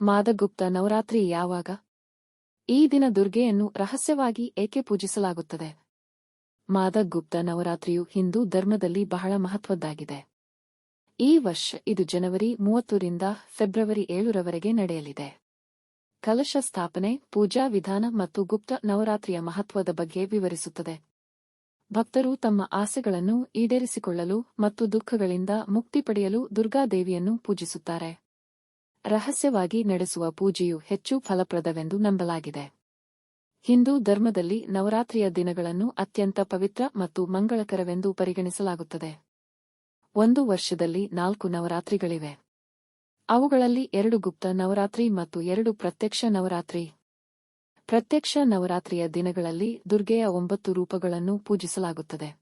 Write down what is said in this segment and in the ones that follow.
ಮಾದಗುಪ್ತ ನವರಾತ್ರಿ ಯಾವಾಗ? ಈ ದಿನ ದುರ್ಗೆಯನ್ನು ರಹಸ್ಯವಾಗಿ ಏಕೆ ಪೂಜಿಸಲಾಗುತ್ತದೆ? ಮಾದಗುಪ್ತ ನವರಾತ್ರಿಯು ಹಿಂದೂ ಧರ್ಮದಲ್ಲಿ ಬಹಳ ಮಹತ್ವದ್ದಾಗಿದೆ. ಈ ವರ್ಷ ಇದು ಜನವರಿ ಮೂವತ್ತರಿಂದ ಫೆಬ್ರವರಿ ಏಳರವರೆಗೆ ನಡೆಯಲಿದೆ. ಕಲಶ ಸ್ಥಾಪನೆ, ಪೂಜಾ ವಿಧಾನ ಮತ್ತು ಗುಪ್ತ ನವರಾತ್ರಿಯ ಮಹತ್ವದ ಬಗ್ಗೆ ವಿವರಿಸುತ್ತದೆ. ಭಕ್ತರು ತಮ್ಮ ಆಸೆಗಳನ್ನು ಈಡೇರಿಸಿಕೊಳ್ಳಲು ಮತ್ತು ದುಃಖಗಳಿಂದ ಮುಕ್ತಿ ಪಡೆಯಲು ದುರ್ಗಾದೇವಿಯನ್ನು ಪೂಜಿಸುತ್ತಾರೆ. ರಹಸ್ಯವಾಗಿ ನಡೆಸುವ ಪೂಜೆಯು ಹೆಚ್ಚು ಫಲಪ್ರದವೆಂದು ನಂಬಲಾಗಿದೆ. ಹಿಂದೂ ಧರ್ಮದಲ್ಲಿ ನವರಾತ್ರಿಯ ದಿನಗಳನ್ನು ಅತ್ಯಂತ ಪವಿತ್ರ ಮತ್ತು ಮಂಗಳಕರವೆಂದು ಪರಿಗಣಿಸಲಾಗುತ್ತದೆ. ಒಂದು ವರ್ಷದಲ್ಲಿ ನಾಲ್ಕು ನವರಾತ್ರಿಗಳಿವೆ. ಅವುಗಳಲ್ಲಿ ಎರಡು ಗುಪ್ತ ನವರಾತ್ರಿ ಮತ್ತು ಎರಡು ಪ್ರತ್ಯಕ್ಷ ನವರಾತ್ರಿ. ಪ್ರತ್ಯಕ್ಷ ನವರಾತ್ರಿಯ ದಿನಗಳಲ್ಲಿ ದುರ್ಗೆಯ ಒಂಬತ್ತು ರೂಪಗಳನ್ನು ಪೂಜಿಸಲಾಗುತ್ತದೆ.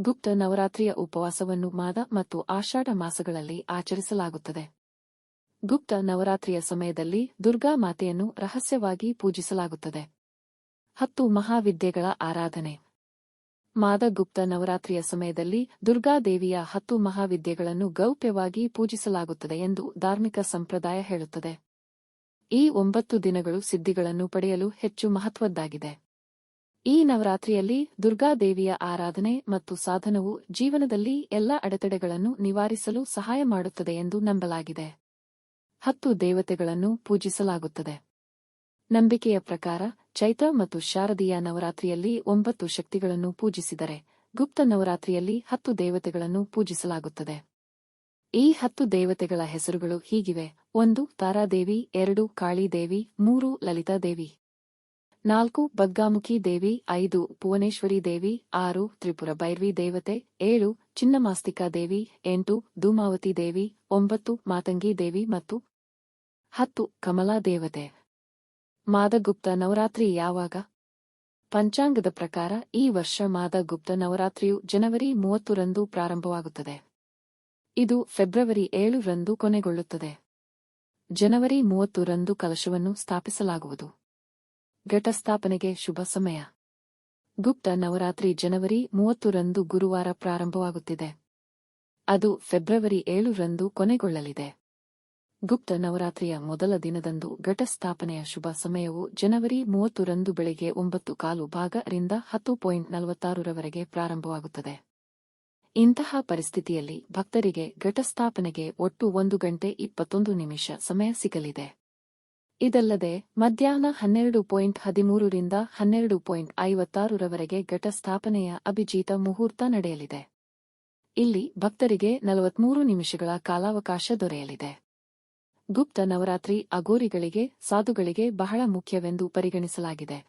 ಗುಪ್ತ ನವರಾತ್ರಿಯ ಉಪವಾಸವನ್ನು ಮಾದ ಮತ್ತು ಆಷಾಢ ಮಾಸಗಳಲ್ಲಿ ಆಚರಿಸಲಾಗುತ್ತದೆ. ಗುಪ್ತ ನವರಾತ್ರಿಯ ಸಮಯದಲ್ಲಿ ದುರ್ಗಾ ಮಾತೆಯನ್ನು ರಹಸ್ಯವಾಗಿ ಪೂಜಿಸಲಾಗುತ್ತದೆ. ಹತ್ತು ಮಹಾವಿದ್ಯೆಗಳ ಆರಾಧನೆ. ಮಾದಗುಪ್ತ ನವರಾತ್ರಿಯ ಸಮಯದಲ್ಲಿ ದುರ್ಗಾದೇವಿಯ ಹತ್ತು ಮಹಾವಿದ್ಯೆಗಳನ್ನು ಗೌಪ್ಯವಾಗಿ ಪೂಜಿಸಲಾಗುತ್ತದೆ ಎಂದು ಧಾರ್ಮಿಕ ಸಂಪ್ರದಾಯ ಹೇಳುತ್ತದೆ. ಈ ಒಂಬತ್ತು ದಿನಗಳು ಸಿದ್ಧಿಗಳನ್ನು ಪಡೆಯಲು ಹೆಚ್ಚು ಮಹತ್ವದ್ದಾಗಿದೆ. ಈ ನವರಾತ್ರಿಯಲ್ಲಿ ದುರ್ಗಾದೇವಿಯ ಆರಾಧನೆ ಮತ್ತು ಸಾಧನವು ಜೀವನದಲ್ಲಿ ಎಲ್ಲ ಅಡೆತಡೆಗಳನ್ನು ನಿವಾರಿಸಲು ಸಹಾಯ ಮಾಡುತ್ತದೆ ಎಂದು ನಂಬಲಾಗಿದೆ. ಹತ್ತು ದೇವತೆಗಳನ್ನು ಪೂಜಿಸಲಾಗುತ್ತದೆ. ನಂಬಿಕೆಯ ಪ್ರಕಾರ ಚೈತ್ರ ಮತ್ತು ಶಾರದೀಯ ನವರಾತ್ರಿಯಲ್ಲಿ ಒಂಬತ್ತು ಶಕ್ತಿಗಳನ್ನು ಪೂಜಿಸಿದರೆ ಗುಪ್ತ ನವರಾತ್ರಿಯಲ್ಲಿ ಹತ್ತು ದೇವತೆಗಳನ್ನು ಪೂಜಿಸಲಾಗುತ್ತದೆ. ಈ ಹತ್ತು ದೇವತೆಗಳ ಹೆಸರುಗಳು ಹೀಗಿವೆ. ಒಂದು ತಾರಾದೇವಿ, ಎರಡು ಕಾಳಿದೇವಿ, ಮೂರು ಲಲಿತಾದೇವಿ, ನಾಲ್ಕು ಬಗ್ಗಾಮುಖಿ ದೇವಿ, ಐದು ಭುವನೇಶ್ವರಿ ದೇವಿ, ಆರು ತ್ರಿಪುರ ಭೈರ್ವಿ ದೇವತೆ, ಏಳು ಚಿನ್ನಮಾಸ್ತಿಕಾ ದೇವಿ, ಎಂಟು ಧೂಮಾವತಿ ದೇವಿ, ಒಂಬತ್ತು ಮಾತಂಗಿ ದೇವಿ ಮತ್ತು ಹತ್ತು ಕಮಲಾ ದೇವತೆ. ಮಾದಗುಪ್ತ ನವರಾತ್ರಿ ಯಾವಾಗ? ಪಂಚಾಂಗದ ಪ್ರಕಾರ ಈ ವರ್ಷ ಮಾದಗುಪ್ತ ನವರಾತ್ರಿಯು ಜನವರಿ ಮೂವತ್ತರಂದು ಪ್ರಾರಂಭವಾಗುತ್ತದೆ. ಇದು ಫೆಬ್ರವರಿ ಏಳರಂದು ಕೊನೆಗೊಳ್ಳುತ್ತದೆ. ಜನವರಿ ಮೂವತ್ತರಂದು ಕಲಶವನ್ನು ಸ್ಥಾಪಿಸಲಾಗುವುದು. ಘಟಸ್ಥಾಪನೆಗೆ ಶುಭ ಸಮಯ. ಗುಪ್ತ ನವರಾತ್ರಿ ಜನವರಿ ಮೂವತ್ತರಂದು ಗುರುವಾರ ಪ್ರಾರಂಭವಾಗುತ್ತಿದೆ. ಅದು ಫೆಬ್ರವರಿ ಏಳರಂದು ಕೊನೆಗೊಳ್ಳಲಿದೆ. ಗುಪ್ತ ನವರಾತ್ರಿಯ ಮೊದಲ ದಿನದಂದು ಘಟಸ್ಥಾಪನೆಯ ಶುಭ ಸಮಯವು ಜನವರಿ ಮೂವತ್ತರಂದು ಬೆಳಗ್ಗೆ ಒಂಬತ್ತು ಕಾಲು ಭಾಗ ರಿಂದ ಹತ್ತು ಪಾಯಿಂಟ್ ನಲವತ್ತಾರರವರೆಗೆ ಪ್ರಾರಂಭವಾಗುತ್ತದೆ. ಇಂತಹ ಪರಿಸ್ಥಿತಿಯಲ್ಲಿ ಭಕ್ತರಿಗೆ ಘಟಸ್ಥಾಪನೆಗೆ ಒಟ್ಟು ಒಂದು ಗಂಟೆ ಇಪ್ಪತ್ತೊಂದು ನಿಮಿಷ ಸಮಯ ಸಿಗಲಿದೆ. ಇದಲ್ಲದೆ ಮಧ್ಯಾಹ್ನ ಹನ್ನೆರಡು ಪಾಯಿಂಟ್ ಹದಿಮೂರರಿಂದ ಹನ್ನೆರಡು ಪಾಯಿಂಟ್ ಐವತ್ತಾರರವರೆಗೆ ಘಟಸ್ಥಾಪನೆಯ ಅಭಿಜೀತ ಮುಹೂರ್ತ ನಡೆಯಲಿದೆ. ಇಲ್ಲಿ ಭಕ್ತರಿಗೆ ನಲವತ್ಮೂರು ನಿಮಿಷಗಳ ಕಾಲಾವಕಾಶ ದೊರೆಯಲಿದೆ. ಗುಪ್ತ ನವರಾತ್ರಿ ಅಗೋರಿಗಳಿಗೆ ಸಾಧುಗಳಿಗೆ ಬಹಳ ಮುಖ್ಯವೆಂದು ಪರಿಗಣಿಸಲಾಗಿದೆ.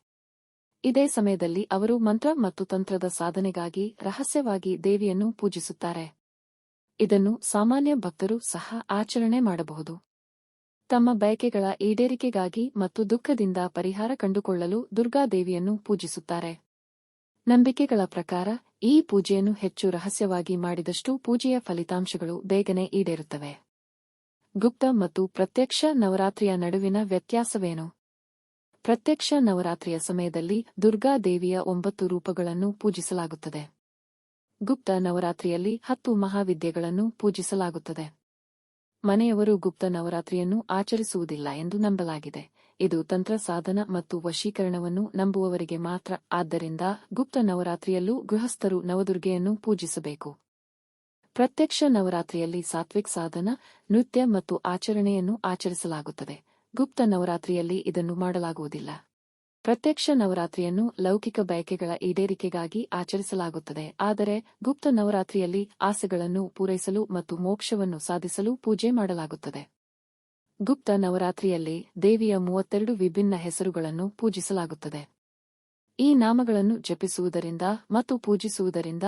ಇದೇ ಸಮಯದಲ್ಲಿ ಅವರು ಮಂತ್ರ ಮತ್ತು ತಂತ್ರದ ಸಾಧನೆಗಾಗಿ ರಹಸ್ಯವಾಗಿ ದೇವಿಯನ್ನು ಪೂಜಿಸುತ್ತಾರೆ. ಇದನ್ನು ಸಾಮಾನ್ಯ ಭಕ್ತರು ಸಹ ಆಚರಣೆ ಮಾಡಬಹುದು. ತಮ್ಮ ಬಯಕೆಗಳ ಈಡೇರಿಕೆಗಾಗಿ ಮತ್ತು ದುಃಖದಿಂದ ಪರಿಹಾರ ಕಂಡುಕೊಳ್ಳಲು ದುರ್ಗಾದೇವಿಯನ್ನು ಪೂಜಿಸುತ್ತಾರೆ. ನಂಬಿಕೆಗಳ ಪ್ರಕಾರ, ಈ ಪೂಜೆಯನ್ನು ಹೆಚ್ಚು ರಹಸ್ಯವಾಗಿ ಮಾಡಿದಷ್ಟು ಪೂಜೆಯ ಫಲಿತಾಂಶಗಳು ಬೇಗನೆ ಈಡೇರುತ್ತವೆ. ಗುಪ್ತ ಮತ್ತು ಪ್ರತ್ಯಕ್ಷ ನವರಾತ್ರಿಯ ನಡುವಿನ ವ್ಯತ್ಯಾಸವೇನು? ಪ್ರತ್ಯಕ್ಷ ನವರಾತ್ರಿಯ ಸಮಯದಲ್ಲಿ ದುರ್ಗಾದೇವಿಯ ಒಂಬತ್ತು ರೂಪಗಳನ್ನು ಪೂಜಿಸಲಾಗುತ್ತದೆ. ಗುಪ್ತ ನವರಾತ್ರಿಯಲ್ಲಿ ಹತ್ತು ಮಹಾವಿದ್ಯೆಗಳನ್ನು ಪೂಜಿಸಲಾಗುತ್ತದೆ. ಮನೆಯವರು ಗುಪ್ತ ನವರಾತ್ರಿಯನ್ನು ಆಚರಿಸುವುದಿಲ್ಲ ಎಂದು ನಂಬಲಾಗಿದೆ. ಇದು ತಂತ್ರ ಸಾಧನ ಮತ್ತು ವಶೀಕರಣವನ್ನು ನಂಬುವವರಿಗೆ ಮಾತ್ರ. ಆದ್ದರಿಂದ ಗುಪ್ತ ನವರಾತ್ರಿಯಲ್ಲೂ ಗೃಹಸ್ಥರು ನವದುರ್ಗೆಯನ್ನು ಪೂಜಿಸಬೇಕು. ಪ್ರತ್ಯಕ್ಷ ನವರಾತ್ರಿಯಲ್ಲಿ ಸಾತ್ವಿಕ್ ಸಾಧನ, ನೃತ್ಯ ಮತ್ತು ಆಚರಣೆಯನ್ನು ಆಚರಿಸಲಾಗುತ್ತದೆ. ಗುಪ್ತ ನವರಾತ್ರಿಯಲ್ಲಿ ಇದನ್ನು ಮಾಡಲಾಗುವುದಿಲ್ಲ. ಪ್ರತ್ಯಕ್ಷ ನವರಾತ್ರಿಯನ್ನು ಲೌಕಿಕ ಬಯಕೆಗಳ ಈಡೇರಿಕೆಗಾಗಿ ಆಚರಿಸಲಾಗುತ್ತದೆ. ಆದರೆ ಗುಪ್ತ ನವರಾತ್ರಿಯಲ್ಲಿ ಆಸೆಗಳನ್ನು ಪೂರೈಸಲು ಮತ್ತು ಮೋಕ್ಷವನ್ನು ಸಾಧಿಸಲು ಪೂಜೆ ಮಾಡಲಾಗುತ್ತದೆ. ಗುಪ್ತ ನವರಾತ್ರಿಯಲ್ಲಿ ದೇವಿಯ ಮೂವತ್ತೆರಡು ವಿಭಿನ್ನ ಹೆಸರುಗಳನ್ನು ಪೂಜಿಸಲಾಗುತ್ತದೆ. ಈ ನಾಮಗಳನ್ನು ಜಪಿಸುವುದರಿಂದ ಮತ್ತು ಪೂಜಿಸುವುದರಿಂದ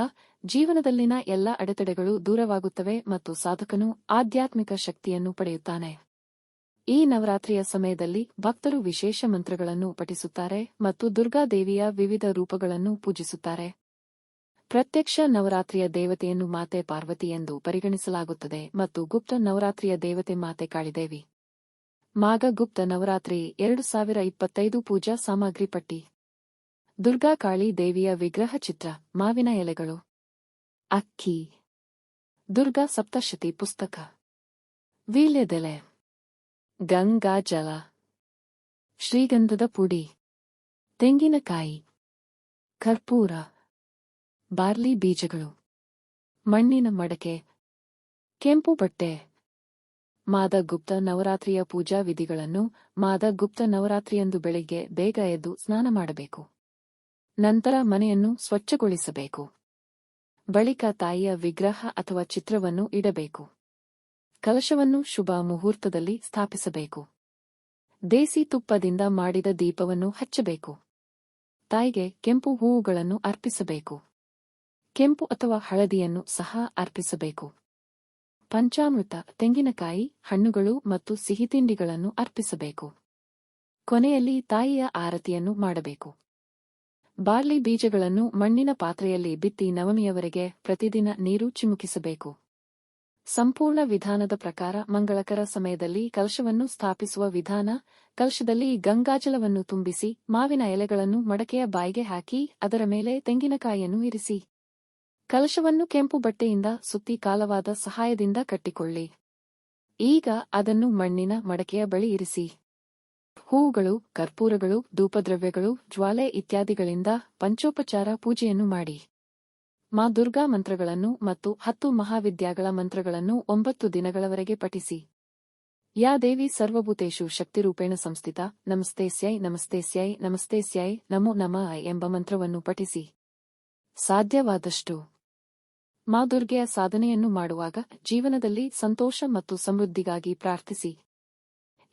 ಜೀವನದಲ್ಲಿನ ಎಲ್ಲ ಅಡೆತಡೆಗಳು ದೂರವಾಗುತ್ತವೆ ಮತ್ತು ಸಾಧಕನು ಆಧ್ಯಾತ್ಮಿಕ ಶಕ್ತಿಯನ್ನು ಪಡೆಯುತ್ತಾನೆ. ಈ ನವರಾತ್ರಿಯ ಸಮಯದಲ್ಲಿ ಭಕ್ತರು ವಿಶೇಷ ಮಂತ್ರಗಳನ್ನು ಪಠಿಸುತ್ತಾರೆ ಮತ್ತು ದುರ್ಗಾದೇವಿಯ ವಿವಿಧ ರೂಪಗಳನ್ನು ಪೂಜಿಸುತ್ತಾರೆ. ಪ್ರತ್ಯಕ್ಷ ನವರಾತ್ರಿಯ ದೇವತೆಯನ್ನು ಮಾತೆ ಪಾರ್ವತಿ ಎಂದು ಪರಿಗಣಿಸಲಾಗುತ್ತದೆ ಮತ್ತು ಗುಪ್ತ ನವರಾತ್ರಿಯ ದೇವತೆ ಮಾತೆ ಕಾಳಿದೇವಿ. ಮಾಗ ಗುಪ್ತ ನವರಾತ್ರಿ ಎರಡು ಸಾವಿರ ಇಪ್ಪತ್ತೈದು ಪೂಜಾ ಸಾಮಗ್ರಿ ಪಟ್ಟಿ. ದುರ್ಗಾ ಕಾಳಿ ದೇವಿಯ ವಿಗ್ರಹ ಚಿತ್ರ, ಮಾವಿನ ಎಲೆಗಳು. ಅಕ್ಕಿ. ದುರ್ಗಾ ಸಪ್ತಶತಿ ಪುಸ್ತಕ. ವೀಳ್ಯದೆಲೆ. ಗಂಗಾ ಜಲ. ಶ್ರೀಗಂಧದ ಪುಡಿ. ತೆಂಗಿನಕಾಯಿ. ಕರ್ಪೂರ. ಬಾರ್ಲಿ ಬೀಜಗಳು. ಮಣ್ಣಿನ ಮಡಕೆ. ಕೆಂಪು ಬಟ್ಟೆ. ಮಾದಗುಪ್ತ ನವರಾತ್ರಿಯ ಪೂಜಾ ವಿಧಿಗಳನ್ನು ಮಾದಗುಪ್ತ ನವರಾತ್ರಿಯಂದು ಬೆಳಿಗ್ಗೆ ಬೇಗ ಎದ್ದು ಸ್ನಾನ ಮಾಡಬೇಕು. ನಂತರ ಮನೆಯನ್ನು ಸ್ವಚ್ಛಗೊಳಿಸಬೇಕು. ಬಳಿಕ ತಾಯಿಯ ವಿಗ್ರಹ ಅಥವಾ ಚಿತ್ರವನ್ನು ಇಡಬೇಕು. ಕಲಶವನ್ನು ಶುಭ ಮುಹೂರ್ತದಲ್ಲಿ ಸ್ಥಾಪಿಸಬೇಕು. ದೇಸಿ ತುಪ್ಪದಿಂದ ಮಾಡಿದ ದೀಪವನ್ನು ಹಚ್ಚಬೇಕು. ತಾಯಿಗೆ ಕೆಂಪು ಹೂವುಗಳನ್ನು ಅರ್ಪಿಸಬೇಕು. ಕೆಂಪು ಅಥವಾ ಹಳದಿಯನ್ನು ಸಹ ಅರ್ಪಿಸಬೇಕು. ಪಂಚಾಮೃತ, ತೆಂಗಿನಕಾಯಿ, ಹಣ್ಣುಗಳು ಮತ್ತು ಸಿಹಿತಿಂಡಿಗಳನ್ನು ಅರ್ಪಿಸಬೇಕು. ಕೊನೆಯಲ್ಲಿ ತಾಯಿಯ ಆರತಿಯನ್ನು ಮಾಡಬೇಕು. ಬಾರ್ಲಿ ಬೀಜಗಳನ್ನು ಮಣ್ಣಿನ ಪಾತ್ರೆಯಲ್ಲಿ ಬಿತ್ತಿ ನವಮಿಯವರೆಗೆ ಪ್ರತಿದಿನ ನೀರು ಚಿಮುಕಿಸಬೇಕು. ಸಂಪೂರ್ಣ ವಿಧಾನದ ಪ್ರಕಾರ ಮಂಗಳಕರ ಸಮಯದಲ್ಲಿ ಕಲಶವನ್ನು ಸ್ಥಾಪಿಸುವ ವಿಧಾನ, ಕಲಶದಲ್ಲಿ ಗಂಗಾಜಲವನ್ನು ತುಂಬಿಸಿ ಮಾವಿನ ಎಲೆಗಳನ್ನು ಮಡಕೆಯ ಬಾಯಿಗೆ ಹಾಕಿ ಅದರ ಮೇಲೆ ತೆಂಗಿನಕಾಯಿಯನ್ನು ಇರಿಸಿ. ಕಲಶವನ್ನು ಕೆಂಪು ಬಟ್ಟೆಯಿಂದ ಸುತ್ತಿ ಕಾಲವಾದ ಸಹಾಯದಿಂದ ಕಟ್ಟಿಕೊಳ್ಳಿ. ಈಗ ಅದನ್ನು ಮಣ್ಣಿನ ಮಡಕೆಯ ಬಳಿ ಇರಿಸಿ. ಹೂವುಗಳು, ಕರ್ಪೂರಗಳು, ಧೂಪದ್ರವ್ಯಗಳು, ಜ್ವಾಲೆ ಇತ್ಯಾದಿಗಳಿಂದ ಪಂಚೋಪಚಾರ ಪೂಜೆಯನ್ನು ಮಾಡಿ. ಮಾ ದುರ್ಗಾ ಮಂತ್ರಗಳನ್ನು ಮತ್ತು ಹತ್ತು ಮಹಾವಿದ್ಯಾಗಳ ಮಂತ್ರಗಳನ್ನು ಒಂಬತ್ತು ದಿನಗಳವರೆಗೆ ಪಠಿಸಿ. ಯಾ ದೇವಿ ಸರ್ವಭೂತೇಶು ಶಕ್ತಿರೂಪೇಣ ಸಂಸ್ಥಿತ, ನಮಸ್ತೆ ಸ್ಯೈ ನಮಸ್ತೆ ಸ್ಯೈ ನಮಸ್ತೆ ಸ್ಯೈ, ನಮೋ ನಮಃ ಎಂಬ ಮಂತ್ರವನ್ನು ಪಠಿಸಿ. ಸಾಧ್ಯವಾದಷ್ಟು. ಮಾ ದುರ್ಗೆಯ ಸಾಧನೆಯನ್ನು ಮಾಡುವಾಗ ಜೀವನದಲ್ಲಿ ಸಂತೋಷ ಮತ್ತು ಸಮೃದ್ಧಿಗಾಗಿ ಪ್ರಾರ್ಥಿಸಿ.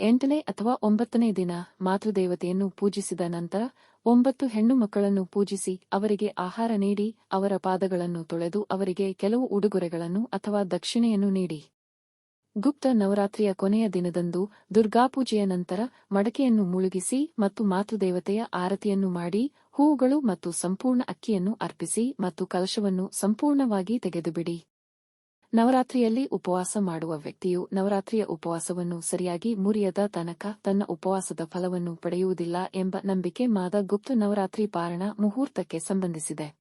ಎಂಟನೇ ಅಥವಾ ಒಂಬತ್ತನೇ ದಿನ ಮಾತೃದೇವತೆಯನ್ನು ಪೂಜಿಸಿದ ನಂತರ ಒಂಬತ್ತು ಹೆಣ್ಣು ಮಕ್ಕಳನ್ನು ಪೂಜಿಸಿ ಅವರಿಗೆ ಆಹಾರ ನೀಡಿ, ಅವರ ಪಾದಗಳನ್ನು ತೊಳೆದು ಅವರಿಗೆ ಕೆಲವು ಉಡುಗೊರೆಗಳನ್ನು ಅಥವಾ ದಕ್ಷಿಣೆಯನ್ನು ನೀಡಿ. ಗುಪ್ತ ನವರಾತ್ರಿಯ ಕೊನೆಯ ದಿನದಂದು ದುರ್ಗಾಪೂಜೆಯ ನಂತರ ಮಡಕೆಯನ್ನು ಮುಳುಗಿಸಿ ಮತ್ತು ಮಾತೃದೇವತೆಯ ಆರತಿಯನ್ನು ಮಾಡಿ, ಹೂವುಗಳು ಮತ್ತು ಸಂಪೂರ್ಣ ಅಕ್ಕಿಯನ್ನು ಅರ್ಪಿಸಿ ಮತ್ತು ಕಲಶವನ್ನು ಸಂಪೂರ್ಣವಾಗಿ ತೆಗೆದುಬಿಡಿ. ನವರಾತ್ರಿಯಲ್ಲಿ ಉಪವಾಸ ಮಾಡುವ ವ್ಯಕ್ತಿಯು ನವರಾತ್ರಿಯ ಉಪವಾಸವನ್ನು ಸರಿಯಾಗಿ ಮುರಿಯದ ತನಕ ತನ್ನ ಉಪವಾಸದ ಫಲವನ್ನು ಪಡೆಯುವುದಿಲ್ಲ ಎಂಬ ನಂಬಿಕೆ ಮಾದ ಗುಪ್ತ ನವರಾತ್ರಿ ಪಾರಣ ಮುಹೂರ್ತಕ್ಕೆ ಸಂಬಂಧಿಸಿದೆ.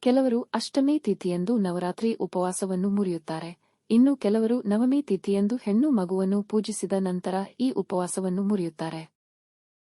ಕೆಲವರು ಅಷ್ಟಮಿ ತಿಥಿಯಂದು ನವರಾತ್ರಿ ಉಪವಾಸವನ್ನು ಮುರಿಯುತ್ತಾರೆ. ಇನ್ನು ಕೆಲವರು ನವಮಿ ತಿಥಿಯಂದು ಹೆಣ್ಣು ಮಗುವನ್ನು ಪೂಜಿಸಿದ ನಂತರ ಈ ಉಪವಾಸವನ್ನು ಮುರಿಯುತ್ತಾರೆ.